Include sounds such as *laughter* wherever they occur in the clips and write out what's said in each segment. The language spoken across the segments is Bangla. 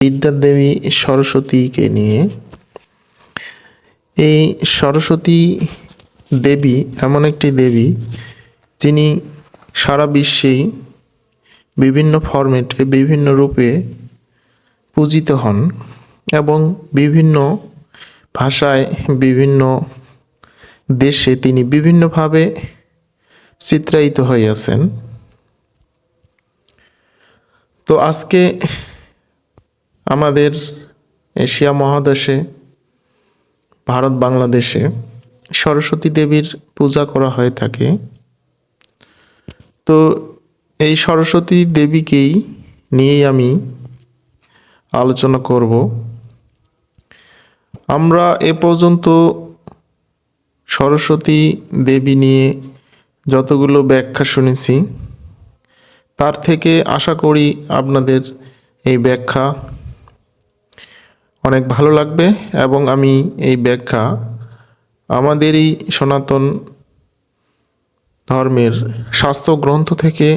বিদ্যার দেবী সরস্বতীকে নিয়ে। এই সরস্বতী দেবী, এমন একটি দেবী তিনি সারা বিশ্বেই বিভিন্ন ফরম্যাটে, বিভিন্ন রূপে পূজিত হন এবং বিভিন্ন ভাষায়, বিভিন্ন দেশে তিনি বিভিন্নভাবে চিত্রায়িত হইয়াছেন তো আজকে আমাদের এশিয়া মহাদেশে, ভারত বাংলাদেশে সরস্বতী দেবীর পূজা করা হয়ে থাকে। তো এই সরস্বতী দেবীকেই নিয়েই আমি আলোচনা করব। আমরা এ পর্যন্ত সরস্বতী দেবী নিয়ে যতগুলো ব্যাখ্যা শুনেছি, তার থেকে আশা করি আপনাদের এই ব্যাখ্যা অনেক ভালো লাগবে এবং আমি এই ব্যাখ্যা আমাদেরই সনাতন ধর্মের শাস্ত্র গ্রন্থ থেকে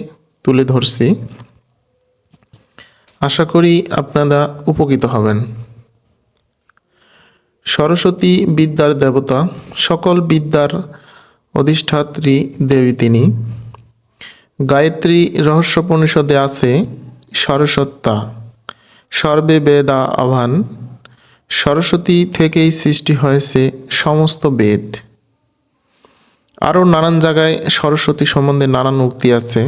তুলে ধরছি। আশা করি আপনারা উপকৃত হবেন। সরস্বতী বিদ্যার দেবতা, সকল বিদ্যার অধিষ্ঠাত্রী দেবী তিনি। গায়ত্রী রহস্যোপনিষদে আছে সরস্বত্তা সর্বে বেদা আহ্বান। সরস্বতী থেকেই সৃষ্টি হয়েছে সমস্ত বেদ। আরও নানান জায়গায় সরস্বতী সম্বন্ধে নানান উক্তি আছে।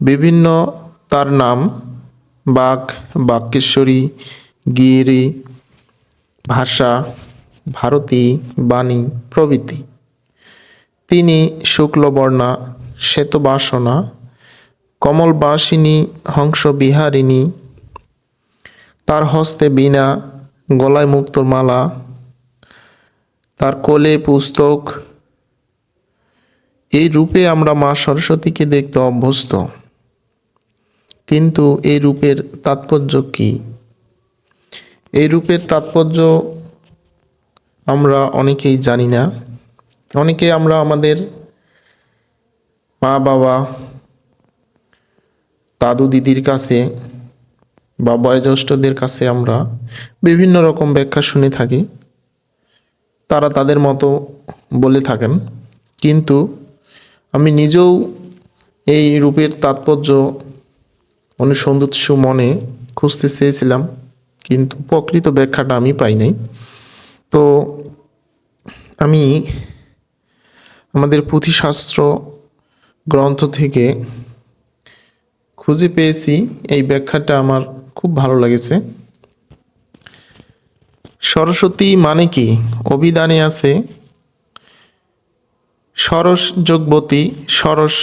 বিভিন্ন তার নাম, বাঘ, বাক্যেশ্বরী, গিরি, ভাষা, ভারতী, বাণী, প্রভৃতি। তিনি শুক্লবর্ণা, শ্বেতবাসনা, কমলবাসিনী, হংসবিহারিণী। তার হস্তে বীণা গলায় মুক্তোর মালা, তার কোলে পুস্তক। এই রূপে আমরা মা সরস্বতীকে দেখতে অভ্যস্ত। কিন্তু এই রূপের তাৎপর্য কি? এই রূপের তাৎপর্য আমরা অনেকেই জানি না। অনেকে আমরা আমাদের মা বাবা দাদু দিদির কাছে বা বয়োজ্যেষ্ঠদের কাছে আমরা বিভিন্ন রকম ব্যাখ্যা শুনে থাকি। তারা তাদের মতো বলে থাকেন। কিন্তু আমি নিজেও এই রূপের তাৎপর্য অনেক সৌন্দর্য মনে খুঁজতে চেয়েছিলাম, কিন্তু প্রকৃত ব্যাখ্যাটা আমি পাই নাই। তো আমি আমাদের পুঁথিশাস্ত্র গ্রন্থ থেকে খুঁজে পেয়েছি, এই ব্যাখ্যাটা আমার খুব ভালো লেগেছে। সরস্বতী মানে কি? অভিধানে আছে, সরস যোগবতী সরস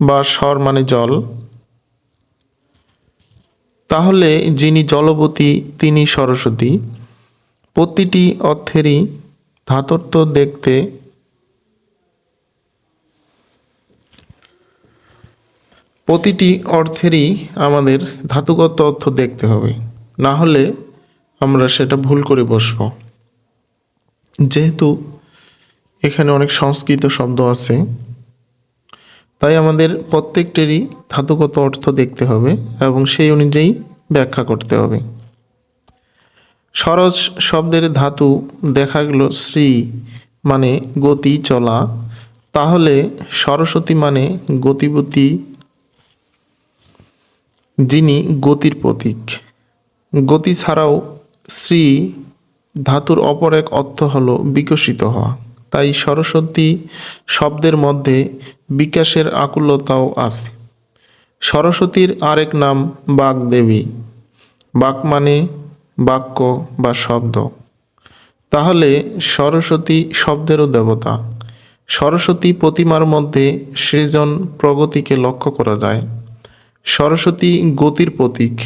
বা স্বর মানে জল। তাহলে যিনি জলবতী, তিনি সরস্বতী। প্রতিটি অর্থেরই ধাতত্ব দেখতে প্রতিটি অর্থেরই আমাদের ধাতুগত অর্থ দেখতে হবে। না হলে আমরা সেটা ভুল করে বসব। যেহেতু এখানে অনেক সংস্কৃত শব্দ আছে, তাই আমাদের প্রত্যেকটিরই ধাতুগত অর্থ দেখতে হবে এবং সেই অনুযায়ী ব্যাখ্যা করতে হবে। সরস শব্দের ধাতু দেখা গেল শ্রী মানে গতি চলা। তাহলে সরস্বতী মানে গতিবতী যিনি গতির প্রতীক। গতি ছাড়াও শ্রী ধাতুর অপর এক অর্থ হলো বিকশিত হওয়া। তাই সরস্বতী শব্দের মধ্যে বিকাশের আকুলতাও আছে। সরস্বতীর আরেক নাম বাগদেবী। বাক মানে বাক্য বা শব্দ। তাহলে সরস্বতী শব্দেরও দেবতা। সরস্বতী প্রতিমার মধ্যে সৃজন প্রগতিকে লক্ষ্য করা যায়। সরস্বতী গতির প্রতীক।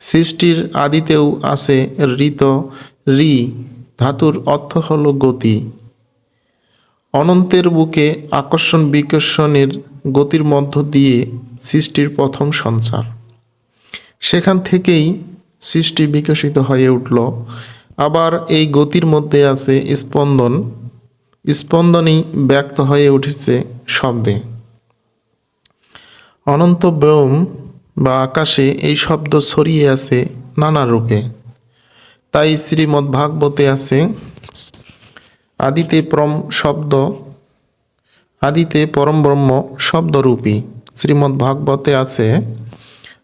সৃষ্টির আদিতেও আছে ঋত, রি, ধাতুর অর্থ হল গতি। অনন্তের বুকে আকর্ষণ বিকর্ষণের গতির মধ্য দিয়ে সৃষ্টির প্রথম সঞ্চার। সেখান থেকেই সৃষ্টি বিকশিত হয়ে উঠল। আবার এই গতির মধ্যে আছে স্পন্দন। স্পন্দনই ব্যক্ত হয়ে উঠেছে শব্দে। অনন্ত ব্যোম বা আকাশে এই শব্দ ছড়িয়ে আছে নানা রূপে। তাই শ্রীমদ্ ভাগবতে আছে, আদিতে পরম শব্দ, আদিতে পরম ব্রহ্ম শব্দরূপী। শ্রীমদ্ ভাগবতে আছে,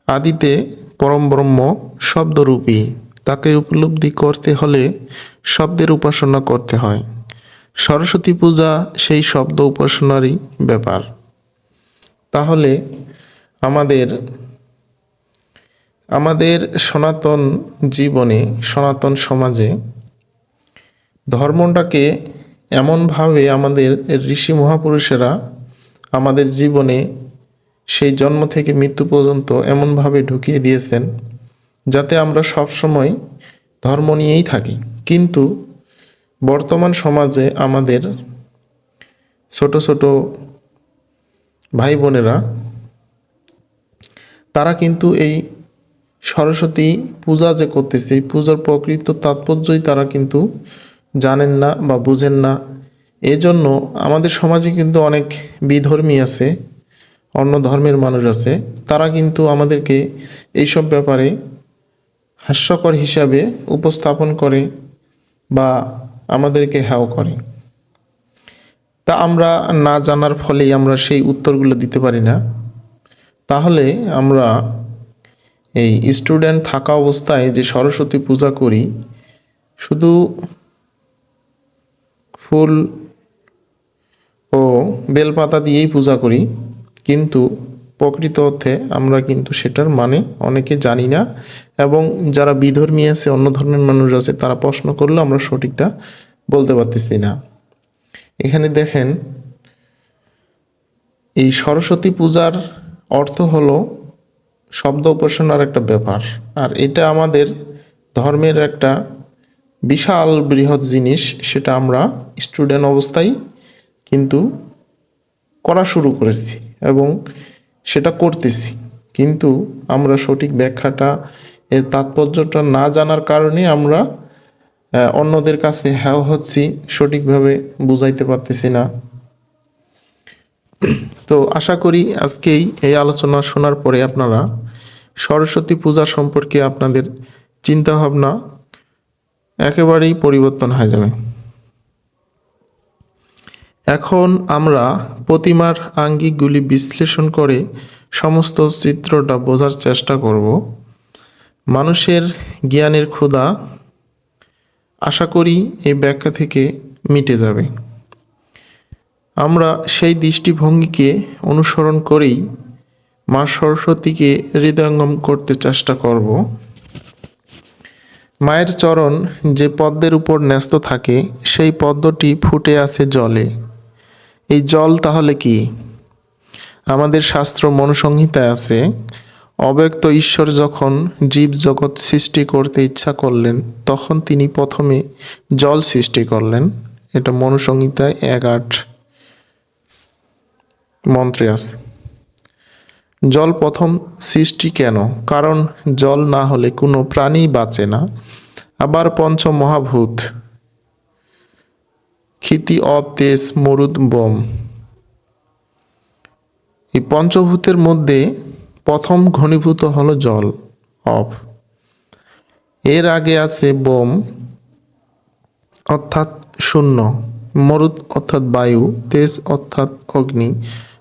আদিতে পরম ব্রহ্ম শব্দরূপী। তাকে উপলব্ধি করতে হলে শব্দের উপাসনা করতে হয়। সরস্বতী পূজা সেই শব্দ উপাসনারই ব্যাপার। তাহলে আমাদের আমাদের সনাতন জীবনে, সনাতন সমাজে ধর্মটাকে এমনভাবে আমাদের ঋষি মহাপুরুষেরা আমাদের জীবনে সেই জন্ম থেকে মৃত্যু পর্যন্ত এমনভাবে ঢুকিয়ে দিয়েছেন যাতে আমরা সবসময় ধর্ম নিয়েই থাকি। কিন্তু বর্তমান সমাজে আমাদের ছোট ছোট ভাই বোনেরা তারা কিন্তু এই সরস্বতী পূজা যে করতেছে, এই পূজার প্রকৃত তাৎপর্যই তারা কিন্তু জানেন না বা বুঝেন না। এজন্য আমাদের সমাজে কিন্তু অনেক বিধর্মী আছে, অন্য ধর্মের মানুষ আছে। তারা কিন্তু আমাদেরকে এইসব ব্যাপারে হাস্যকর হিসাবে উপস্থাপন করে বা আমাদেরকে হ্যাও করে। তা আমরা না জানার ফলেই আমরা সেই উত্তরগুলো দিতে পারি না। তাহলে আমরা এই স্টুডেন্ট থাকা অবস্থায় যে সরস্বতী পূজা করি, শুধু ফুল ও বেলপাতা দিয়েই পূজা করি, কিন্তু প্রকৃত অর্থে আমরা কিন্তু সেটার মানে অনেকে জানি না এবং যারা বিধর্মী আছে, অন্য ধর্মের মানুষ আছে, তারা প্রশ্ন করলে আমরা সঠিকটা বলতে পারতেছি না। এখানে দেখেন, এই সরস্বতী পূজার অর্থ হলো শব্দ উপাসনার একটা ব্যাপার। আর এটা আমাদের ধর্মের একটা বিশাল বৃহৎ জিনিস, সেটা আমরা স্টুডেন্ট অবস্থায় কিন্তু করা শুরু করেছি এবং সেটা করতেছি। কিন্তু আমরা সঠিক ব্যাখ্যাটা, এর তাৎপর্যটা না জানার কারণে আমরা অন্যদের কাছে হ্যাও হচ্ছি, সঠিকভাবে বুঝাইতে পারতেছি না। *clears throat* তো আশা করি আজকেই এই আলোচনা শোনার পরে আপনারা সরস্বতী পূজা সম্পর্কে আপনাদের চিন্তাভাবনা একেবারেই পরিবর্তন হয়ে যাবে। এখন আমরা প্রতিমার আঙ্গিকগুলি বিশ্লেষণ করে সমস্ত চিত্রটা বোঝার চেষ্টা করব। মানুষের জ্ঞানের ক্ষুধা আশা করি এই ব্যাখ্যা থেকে মিটে যাবে। আমরা সেই দৃষ্টিভঙ্গিকে অনুসরণ করেই মা সরস্বতীকে হৃদয়ঙ্গম করতে চেষ্টা করব। মায়ের চরণ যে পদ্মের উপর ন্যস্ত থাকে, সেই পদ্মটি ফুটে আছে জলে। এই জল তাহলে কি? আমাদের শাস্ত্র মনুসংহিতায় আছে, অব্যক্ত ঈশ্বর যখন জীব জগৎ সৃষ্টি করতে ইচ্ছা করলেন, তখন তিনি প্রথমে জল সৃষ্টি করলেন। এটা মনুসংহিতায় এক আট। মন্ত্রে আছে। জল প্রথম সৃষ্টি কেন? কারণ জল না হলে কোনো প্রাণী বাঁচে না। আবার পঞ্চ মহাভূত ক্ষিতি অব তেজ মরুদ বম। এই পঞ্চভূতের মধ্যে প্রথম ঘনীভূত হল জল অফ এর আগে আছে বোম, অর্থাৎ শূন্য। মরুদ অর্থাৎ বায়ু, তেজ অর্থাৎ অগ্নি।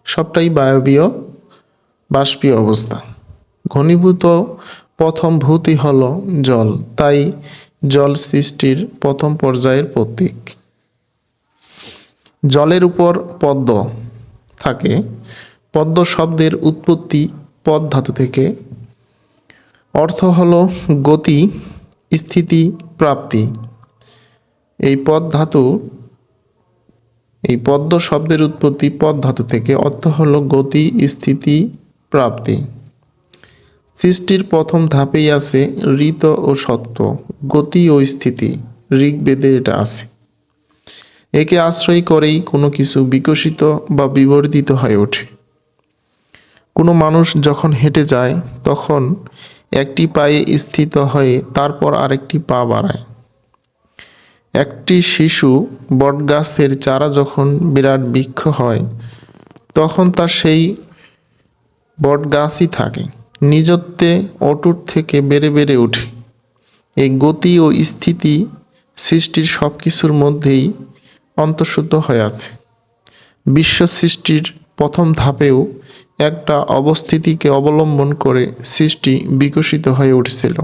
সবটাই বায়বীয়, বাষ্পীয় অবস্থা। ঘনীভূত প্রথম ভূতই হল জল, তাই জল সৃষ্টির প্রথম পর্যায়ের প্রতীক। জলের উপর পদ্ম থাকে। পদ্ম শব্দের উৎপত্তি পদ ধাতু থেকে। অর্থ হল গতি, স্থিতি, প্রাপ্তি। এই পদ ধাতু এই পদ্ম শব্দের উৎপত্তি পদ ধাতু থেকে অর্থ হল গতি, স্থিতি, প্রাপ্তি। সৃষ্টির প্রথম ধাপেই আছে ঋত ও সত্য গতি ও স্থিতি। ঋগ্বেদে এটা আছে। একে আশ্রয় করেই কোনো কিছু বিকশিত বা বিবর্ধিত হয়ে ওঠে। কোনো মানুষ যখন হেঁটে যায়, তখন একটি পায়ে স্থিত হয়ে তারপর আরেকটি পা বাড়ায়। একটি শিশু বটগাছের চারা যখন বিরাট বৃক্ষ হয়, তখন তার সেই বটগাছই থাকে। নিজত্বে অটুট থেকে বেড়ে বেড়ে ওঠে এই গতি ও স্থিতি সৃষ্টির সব কিছুর মধ্যেই অন্তঃসুদ্ধ হয়ে আছে। বিশ্ব সৃষ্টির প্রথম ধাপেও একটা অবস্থিতিকে অবলম্বন করে সৃষ্টি বিকশিত হয়ে উঠছিল।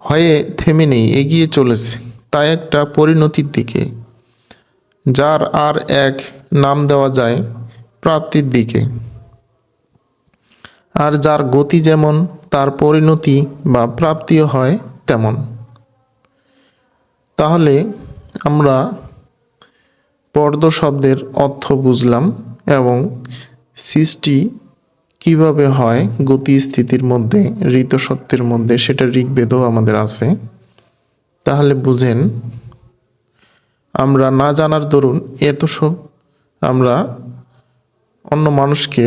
হয়ে থেমে নেই, এগিয়ে চলেছে। তাই একটা পরিণতির দিকে, যার আর এক নাম দেওয়া যায় প্রাপ্তির দিকে। আর যার গতি যেমন তার পরিণতি বা প্রাপ্তিও হয় তেমন। তাহলে আমরা পর্দ শব্দের অর্থ বুঝলাম এবং সৃষ্টি কীভাবে হয় গতি স্থিতির মধ্যে ঋতসত্ত্বের মধ্যে, সেটা ঋগ্বেদও আমাদের আছে। তাহলে বুঝেন, আমরা না জানার দরুন এত সব, আমরা অন্য মানুষকে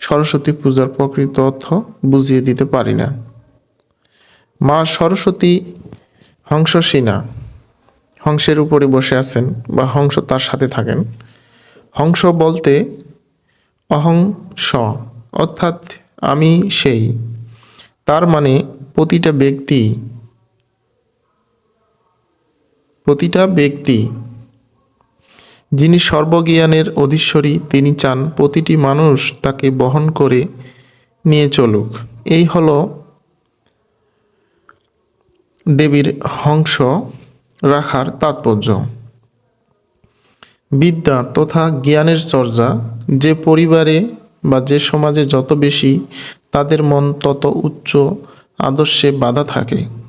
সরস্বতী পূজার প্রকৃত অর্থ বুঝিয়ে দিতে পারি না। মা সরস্বতী হংসসীনা, হংসের উপরে বসে আছেন বা হংস তার সাথে থাকেন। হংস বলতে অহংস অর্থাৎ আমি সেই। তার মানে প্রতিটা ব্যক্তি প্রতিটা ব্যক্তি যিনি সর্বজ্ঞানের অধীশ্বরী, তিনি চান প্রতিটি মানুষ তাকে বহন করে নিয়ে চলুক। এই হল দেবীর হংস রাখার তাৎপর্য। বিদ্যা তথা জ্ঞানের চর্চা যে পরিবারে বা যে সমাজে যত বেশি তাদের মন তত উচ্চ আদর্শে বাধা থাকে।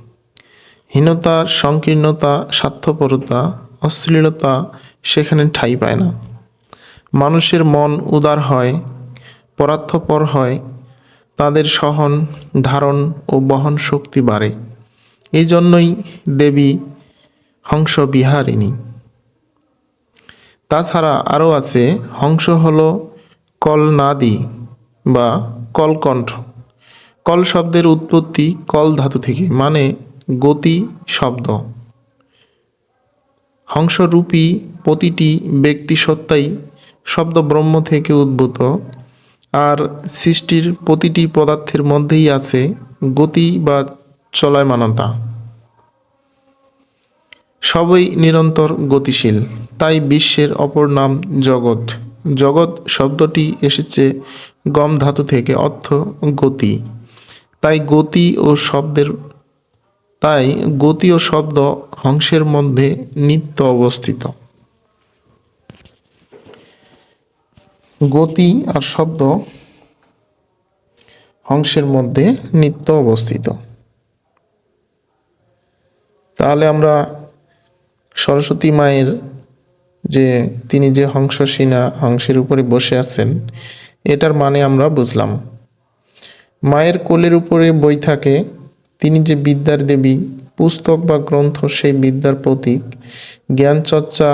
হীনতা, সংকীর্ণতা, স্বার্থপরতা, অশ্লীলতা সেখানে ঠাঁই পায় না। মানুষের মন উদার হয়, পরার্থপর হয়, তাদের সহন, ধারণ ও বহন শক্তি বাড়ে। এই জন্যই দেবী হংস বিহারিণী তাছাড়া আরও আছে, হংস হল কলনাদি বা কলকণ্ঠ। কল শব্দের উৎপত্তি কল ধাতু থেকে মানে গতি শব্দ। হংসরূপী প্রতিটি ব্যক্তি সত্তাই শব্দ ব্রহ্ম থেকে উদ্ভূত, আর সৃষ্টির প্রতিটি পদার্থের মধ্যেই আছে গতি বা চলয়মানতা। সবই নিরন্তর গতিশীল, তাই বিশ্বের অপর নাম জগৎ। জগৎ শব্দটি এসেছে গম ধাতু থেকে অর্থ গতি। তাই গতি ও শব্দের তাই গতি ও শব্দ হংসের মধ্যে নিত্য অবস্থিত। গতি আর শব্দ হংসের মধ্যে নিত্য অবস্থিত। তাহলে আমরা সরস্বতী মায়ের যে, তিনি যে হংস হংসসীনা হংসের উপরে বসে আছেন, এটার মানে আমরা বুঝলাম। মায়ের কোলের উপরে বই থাকে তিনি যে বিদ্যার দেবী, পুস্তক বা গ্রন্থ সেই বিদ্যার প্রতীক জ্ঞান চর্চা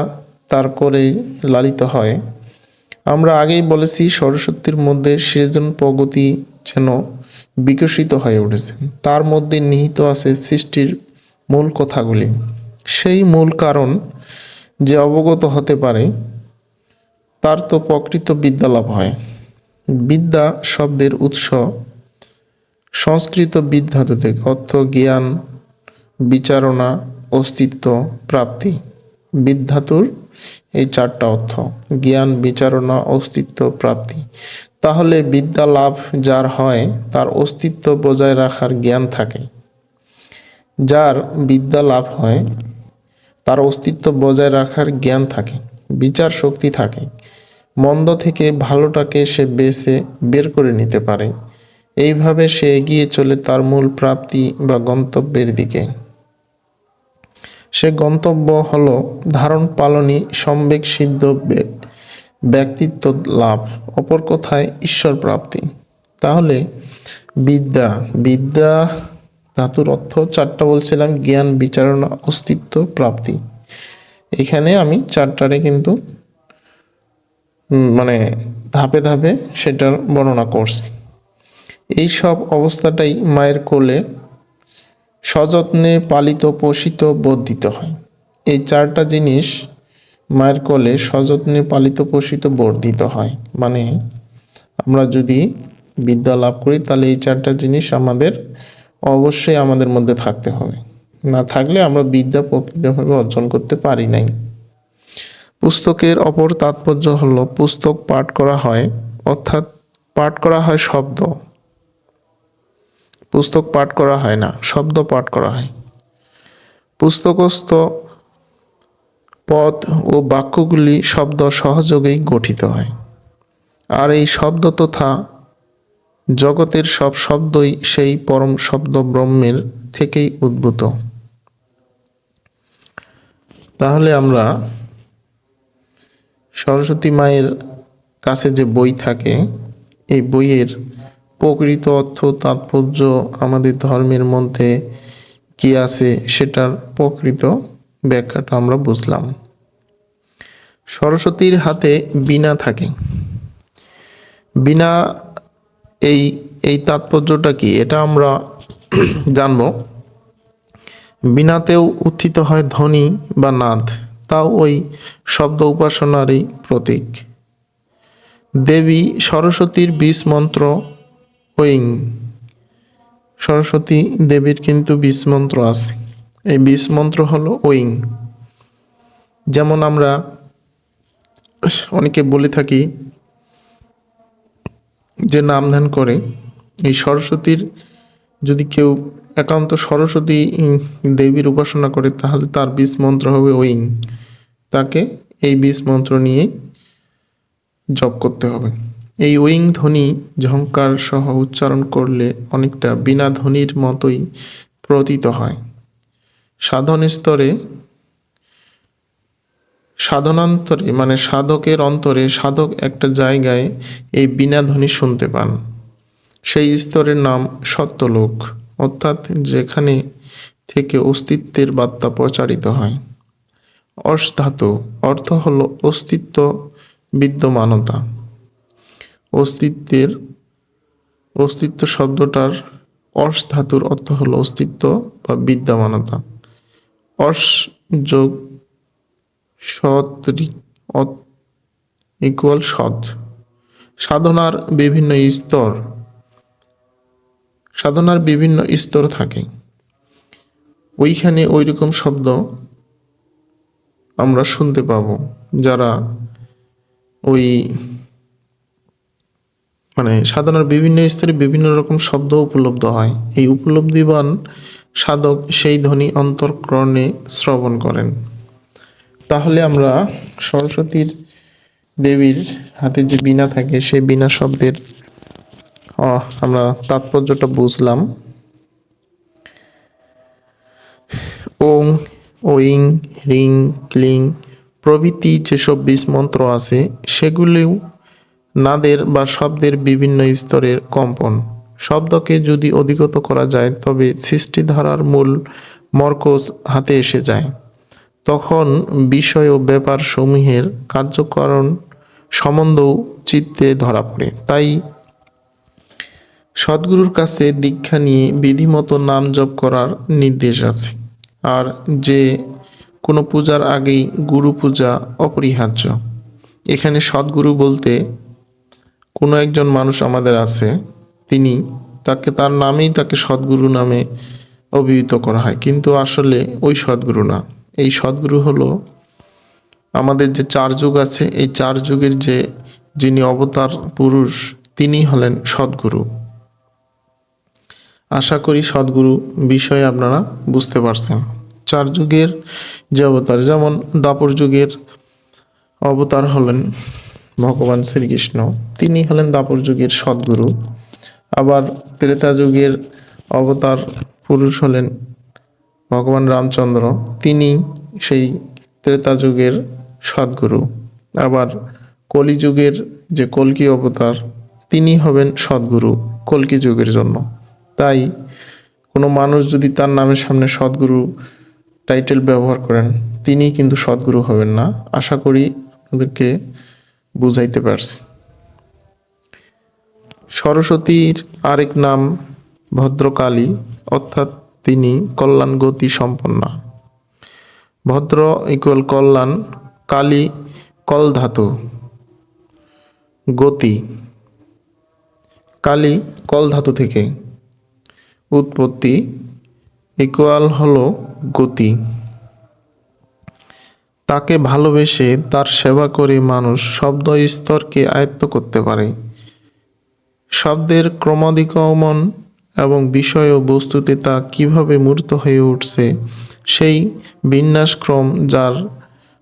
তার করেই লালিত হয়। আমরা আগেই বলেছি সরস্বতীর মধ্যে সৃজন প্রগতি যেন বিকশিত হয়ে উঠেছে। তার মধ্যে নিহিত আছে সৃষ্টির মূল কথাগুলি। সেই মূল কারণ যে অবগত হতে পারে, তার তো প্রকৃত বিদ্যা লাভ হয়। বিদ্যা শব্দের উৎস সংস্কৃত বিদ্যাতু থেকে অর্থ, জ্ঞান, বিচারণা, অস্তিত্ব, প্রাপ্তি। বিদ্যাতুর এই চারটা অর্থ, জ্ঞান, বিচারণা, অস্তিত্ব, প্রাপ্তি। তাহলে বিদ্যা লাভ যার হয়, তার অস্তিত্ব বজায় রাখার জ্ঞান থাকে। যার বিদ্যা লাভ হয়, তার অস্তিত্ব বজায় রাখার জ্ঞান থাকে, বিচার শক্তি থাকে। মন্দ থেকে ভালোটাকে সে বেছে, বের করে নিতে পারে। এইভাবে সে এগিয়ে চলে তার মূল প্রাপ্তি বা গন্তব্যের দিকে। সে গন্তব্য হল ধারণ পালনই সম্বেক সিদ্ধ ব্যক্তিত্ব লাভ, অপর কথায় ঈশ্বর প্রাপ্তি। তাহলে বিদ্যা বিদ্যা ধাতুর অর্থ চারটা বলছিলাম, জ্ঞান, বিচারণা, অস্তিত্ব, প্রাপ্তি। এখানে আমি চারটারে কিন্তু মানে ধাপে ধাপে সেটার বর্ণনা করছি। এই সব অবস্থাটাই মায়ের কোলে সযত্নে পালিত পোষিত বর্ধিত হয়। এই চারটা জিনিস মায়ের কোলে সযত্নে পালিত পোষিত বর্ধিত হয়। মানে আমরা যদি বিদ্যা লাভ করি, তাহলে এই চারটা জিনিস আমাদের অবশ্যই আমাদের মধ্যে থাকতে হবে। না থাকলে আমরা বিদ্যা প্রকৃতভাবে অর্জন করতে পারি নাই। পুস্তকের অপর তাৎপর্য হলো, পুস্তক পাঠ করা হয়, অর্থাৎ পাঠ করা হয় শব্দ। পুস্তক পাঠ করা হয় না, শব্দ পাঠ করা হয়। পুস্তকস্থ পদ ও বাক্যগুলি শব্দ সহযোগেই গঠিত হয়। আর এই শব্দ তথা জগতের সব শব্দই সেই পরম শব্দ ব্রহ্মের থেকেই উদ্ভূত। তাহলে আমরা সরস্বতী মায়ের কাছে যে বই থাকে, এই বইয়ের প্রকৃত অর্থ, তাৎপর্য আমাদের ধর্মের মধ্যে কি আছে সেটার প্রকৃত ব্যাখ্যাটা আমরা বুঝলাম। সরস্বতীর হাতে বীণা থাকে। বিনা এই এই তাৎপর্যটা কি এটা আমরা *clears throat* জানব। বীণাতেও উত্থিত হয় ধ্বনি বা নাদ, তাও ওই শব্দ উপাসনারই প্রতীক। দেবী সরস্বতীর বিষ মন্ত্র ওইং সরস্বতী দেবীর কিন্তু বিষ মন্ত্র আছে। এই বিষ মন্ত্র হলো ওইং যেমন আমরা অনেকে বলে থাকি যে নাম ধ্যান করে, এই সরস্বতীর যদি কেউ একান্ত সরস্বতী দেবীর উপাসনা করে, তাহলে তার বিষ মন্ত্র হবে ওইং তাকে এই বিষ মন্ত্র নিয়ে জপ করতে হবে। এই ওয়িং ধ্বনি ঝঙ্কার সহ উচ্চারণ করলে অনেকটা বিনা ধ্বনির মতোই প্রতীত হয়। সাধন স্তরে, সাধনান্তরে মানে সাধকের অন্তরে সাধক একটা জায়গায় এই বিনা ধ্বনি শুনতে পান। সেই স্তরের নাম সত্যলোক, অর্থাৎ যেখানে থেকে অস্তিত্বের বার্তা প্রচারিত হয়। অস ধাতু অর্থ হলো অস্তিত্ব বিদ্যমানতা। অস্তিত্বের অস্তিত্ব শব্দটার অর্শ ধাতুর অর্থ হলো অস্তিত্ব বা বিদ্যমানতা। অর্শ যোগ সৎ ইকুয়াল সৎ। সাধনার বিভিন্ন স্তর। সাধনার বিভিন্ন স্তর থাকে। ওইখানে ওই রকম শব্দ আমরা শুনতে পাবো, যারা ওই মানে সাধনার বিভিন্ন স্তরে বিভিন্ন রকম শব্দ উপলব্ধ হয়। এই উপলব্ধিবান সাধক সেই ধ্বনি অন্তর্করণে শ্রবণ করেন। তাহলে আমরা সরস্বতীর দেবীর হাতে যে বিনা থাকে, সেই বিনা শব্দের আমরা তাৎপর্যটা বুঝলাম। ওং, ওইং, রিং, ক্লিং প্রভৃতি যেসব বীজ মন্ত্র আছে, সেগুলিও নাদের বা শব্দের বিভিন্ন স্তরের কম্পন। শব্দকে যদি অধিগত করা যায়, তবে সৃষ্টি সৃষ্টিধারার মূল মর্কজ হাতে এসে যায়। তখন বিষয় ও ব্যাপার সমূহের কার্যকরণ সম্বন্ধও চিত্তে ধরা পড়ে। তাই সদ্গুরুর কাছে দীক্ষা নিয়ে বিধিমতো নাম জপ করার নির্দেশ আছে। আর যে কোনো পূজার আগেই গুরু পূজা অপরিহার্য। এখানে সদ্গুরু বলতে কোনো একজন মানুষ আমাদের আছে, তিনি তাকে তার নামেই তাকে সদ্গুরু নামে অভিহিত করা হয়। কিন্তু আসলে ওই সদ্গুরু না। এই সদ্গুরু হলো আমাদের যে চার যুগ আছে, এই চার যুগের যে যিনি অবতার পুরুষ, তিনি হলেন সদ্গুরু। আশা করি সদ্গুরু বিষয়ে আপনারা বুঝতে পারছেন। চার যুগের যে অবতার, যেমন দাপর যুগের অবতার হলেন ভগবান শ্রীকৃষ্ণ। তিনি হলেন দাপর যুগের সদ্গুরু। আবার ত্রেতা যুগের অবতার পুরুষ হলেন ভগবান রামচন্দ্র। তিনি সেই ত্রেতা যুগের সদ্গুরু। আবার কলিযুগের যে কলকি অবতার, তিনি হবেন সদ্গুরু কলকি যুগের জন্য। তাই কোনো মানুষ যদি তার নামের সামনে সদ্গুরু টাইটেল ব্যবহার করেন, তিনি কিন্তু সদ্গুরু হবেন না। আশা করি আপনাদেরকে বুঝাইতে পারছি। সরস্বতীর আরেক নাম ভদ্রকালী, অর্থাৎ তিনি কল্যাণ গতি সম্পন্ন। ভদ্র ইকুয়াল কল্যাণ, কালী কল ধাতু। গতি, কালি কল ধাতু থেকে। উৎপত্তি ইকুয়াল হলো গতি। তাকে ভালোবেসে তার সেবা করে মানুষ শব্দ স্তরকে আয়ত্ত করতে পারে। শব্দের ক্রমাধিগমন এবং বিষয় ও বস্তুতে তা কীভাবে মূর্ত হয়ে উঠছে, সেই বিন্যাসক্রম যার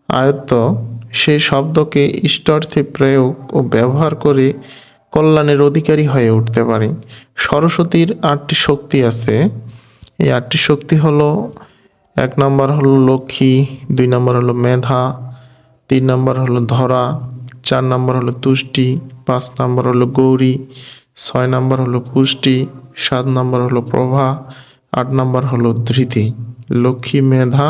আয়ত্ত সে শব্দকে ইষ্টার্থে প্রয়োগ ও ব্যবহার করে কল্যাণের অধিকারী হয়ে উঠতে পারে। সরস্বতীর আটটি শক্তি আছে। এই আটটি শক্তি হলো এক নম্বর হলো লক্ষ্মী, দুই নম্বর হলো মেধা, তিন নম্বর হলো ধরা, চার নম্বর হলো তুষ্টি, পাঁচ নম্বর হলো গৌরী, ছয় নম্বর হলো পুষ্টি, সাত নম্বর হলো প্রভা, আট নম্বর হলো ধৃতি। লক্ষ্মী, মেধা,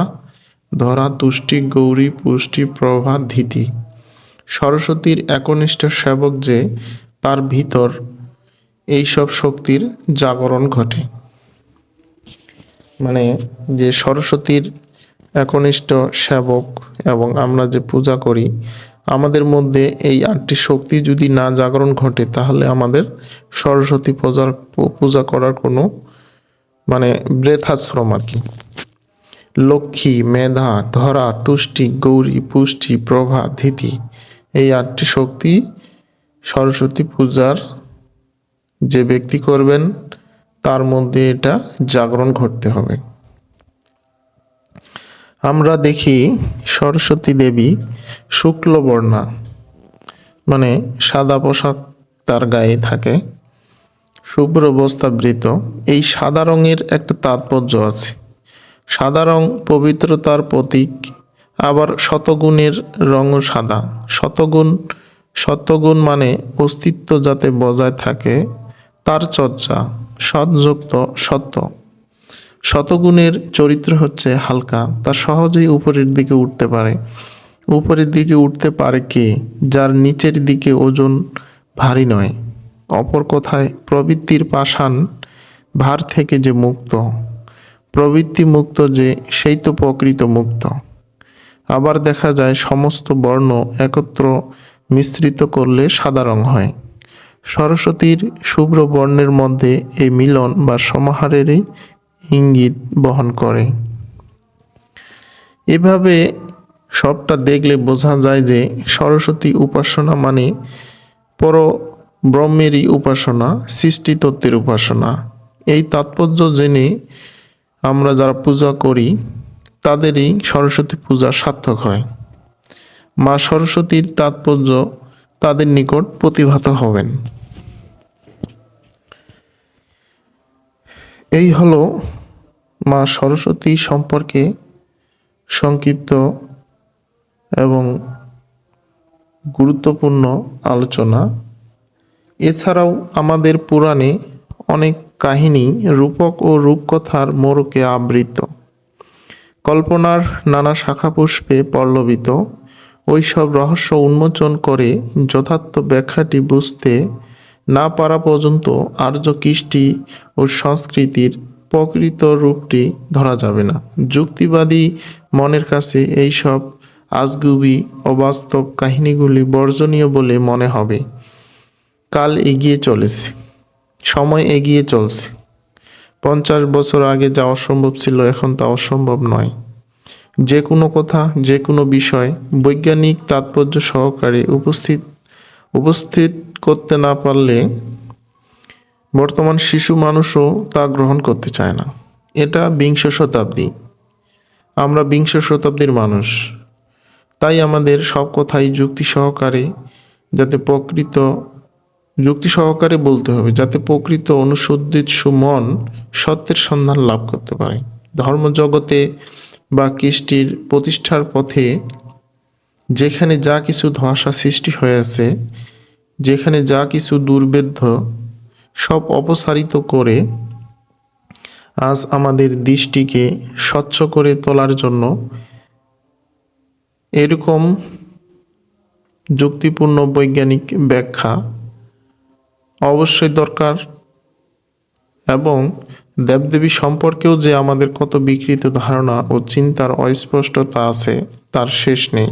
ধরা, তুষ্টি, গৌরী, পুষ্টি, প্রভা, ধৃতি। সরস্বতীর একনিষ্ঠ সেবক যে, তার ভিতর এইসব শক্তির জাগরণ ঘটে। মানে যে সরস্বতীর একনিষ্ঠ সেবক এবং আমরা যে পূজা করি, আমাদের মধ্যে এই আটটি শক্তি যদি না জাগরণ ঘটে, তাহলে আমাদের সরস্বতী পূজার পূজা করার কোনো মানে বৃথাশ্রম আর কি। লক্ষ্মী, মেধা, ধরা, তুষ্টি, গৌরী, পুষ্টি, প্রভা, ধীতি, এই আটটি শক্তি সরস্বতী পূজার যে ব্যক্তি করবেন তার মধ্যে এটা জাগরণ ঘটতে হবে। আমরা দেখি সরস্বতী দেবী শুক্লবর্ণা মানে সাদা পোশাক তার গায়ে থাকে, শুভ্র বস্তাবৃত। এই সাদা রঙের একটা তাৎপর্য আছে। সাদা রং পবিত্রতার প্রতীক, আবার শতগুণের রঙও সাদা। শতগুণ শতগুণ মানে অস্তিত্ব যাতে বজায় থাকে, তার চর্চা। সৎযুক্ত, সত্য। শতগুণের চরিত্র হচ্ছে হালকা, তা সহজেই উপরের দিকে উঠতে পারে। উপরের দিকে উঠতে পারে কে? যার নিচের দিকে ওজন ভারী নয়। অপর কথায়, প্রবৃত্তির পাষাণ ভার থেকে যে মুক্ত। প্রবৃত্তি মুক্ত যে, সেই তো প্রকৃত মুক্ত। আবার দেখা যায়, সমস্ত বর্ণ একত্র মিশ্রিত করলে সাদা রং হয়। সরস্বতীর শুভ্র বর্ণের মধ্যে এই মিলন বা সমাহারেরই ইঙ্গিত বহন করে। এভাবে সবটা দেখলে বোঝা যায় যে সরস্বতী উপাসনা মানে পর ব্রহ্মেরই উপাসনা সৃষ্টি তত্ত্বের উপাসনা। এই তাৎপর্য জেনে আমরা যারা পূজা করি, তাদেরই সরস্বতী পূজা সার্থক হয়। মা সরস্বতীর তাৎপর্য তাদের নিকট প্রতিভাত হবেন। এই হলো মা সরস্বতী সম্পর্কে সংক্ষিপ্ত এবং গুরুত্বপূর্ণ আলোচনা। এছাড়াও আমাদের পুরাণে অনেক কাহিনী রূপক ও রূপকথার মোড়কে আবৃত। কল্পনার নানা শাখা পুষ্পে পল্লবিত। ওইসব রহস্য উন্মোচন করে যথার্থ ব্যাখ্যাটি বুঝতে না পারা পর্যন্ত আর্য কৃষ্টি ও সংস্কৃতির প্রকৃত রূপটি ধরা যাবে না। যুক্তিবাদী মনের কাছে এইসব আজগুবি অবাস্তব কাহিনীগুলি বর্জনীয় বলে মনে হবে। কাল এগিয়ে চলেছে। সময় এগিয়ে চলছে। পঞ্চাশ বছর আগে যা অসম্ভব ছিল এখন তা অসম্ভব নয়। যে কোনো কথা, যে কোনো বিষয় বৈজ্ঞানিক তাৎপর্য সহকারে উপস্থিত উপস্থিত করতে না পারলে বর্তমান শিশু মানুষও তা গ্রহণ করতে চায় না। এটা বিংশ শতাব্দী। আমরা বিংশ শতাব্দীর মানুষ। তাই আমাদের সব কথাই যুক্তি সহকারে যাতে প্রকৃত, যুক্তি সহকারে বলতে হবে, যাতে প্রকৃত অনুসুদ্দিত সুমন সত্যের সন্ধান লাভ করতে পারে। ধর্মজগতে বা কৃষ্টির প্রতিষ্ঠার পথে যেখানে যা কিছু ধোঁয়াশা সৃষ্টি হয়েছে, যেখানে যা কিছু দুর্বেদ্য সব অপসারিত করে আজ আমাদের দৃষ্টিকে স্বচ্ছ করে তোলার জন্য এরকম যুক্তিপূর্ণ বৈজ্ঞানিক ব্যাখ্যা অবশ্যই দরকার এবং দেবদেবী সম্পর্কেও যে আমাদের কত বিকৃত ধারণা ও চিন্তার অস্পষ্টতা আছে, তার শেষ নেই।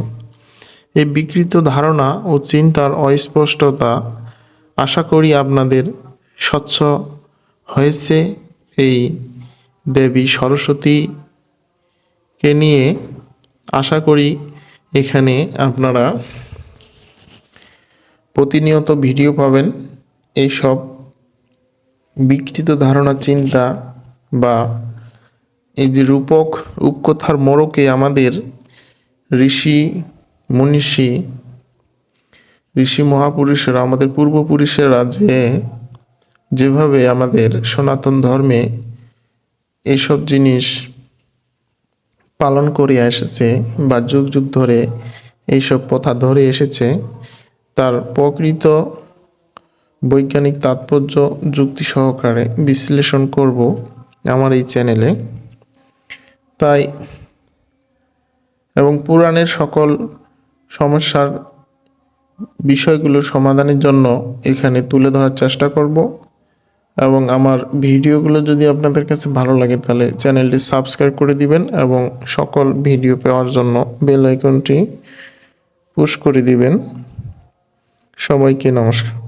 এই বিকৃত ধারণা ও চিন্তার অস্পষ্টতা আশা করি আপনাদের স্বচ্ছ হয়েছে এই দেবী সরস্বতীকে নিয়ে। আশা করি এখানে আপনারা প্রতিনিয়ত ভিডিও পাবেন। এইসব বিকৃত ধারণা, চিন্তা বা এই যে রূপক উপকথার মোড়কে আমাদের ঋষি, মনীষী, ঋষি মহাপুরুষেরা, আমাদের পূর্বপুরুষেরা যে, যেভাবে আমাদের সনাতন ধর্মে এইসব জিনিস পালন করে এসেছে বা যুগ যুগ ধরে এইসব প্রথা ধরে এসেছে, তার প্রকৃত বৈজ্ঞানিক তাৎপর্য যুক্তি সহকারে বিশ্লেষণ করব আমার এই চ্যানেলে। তাই, এবং পুরাণের সকল সমস্যার বিষয়গুলোর সমাধানের জন্য এখানে তুলে ধরার চেষ্টা করব। এবং আমার ভিডিওগুলো যদি আপনাদের কাছে ভালো লাগে, তাহলে চ্যানেলটি সাবস্ক্রাইব করে দিবেন এবং সকল ভিডিও পাওয়ার জন্য বেল আইকনটি পুশ করে দিবেন। সবাইকে নমস্কার।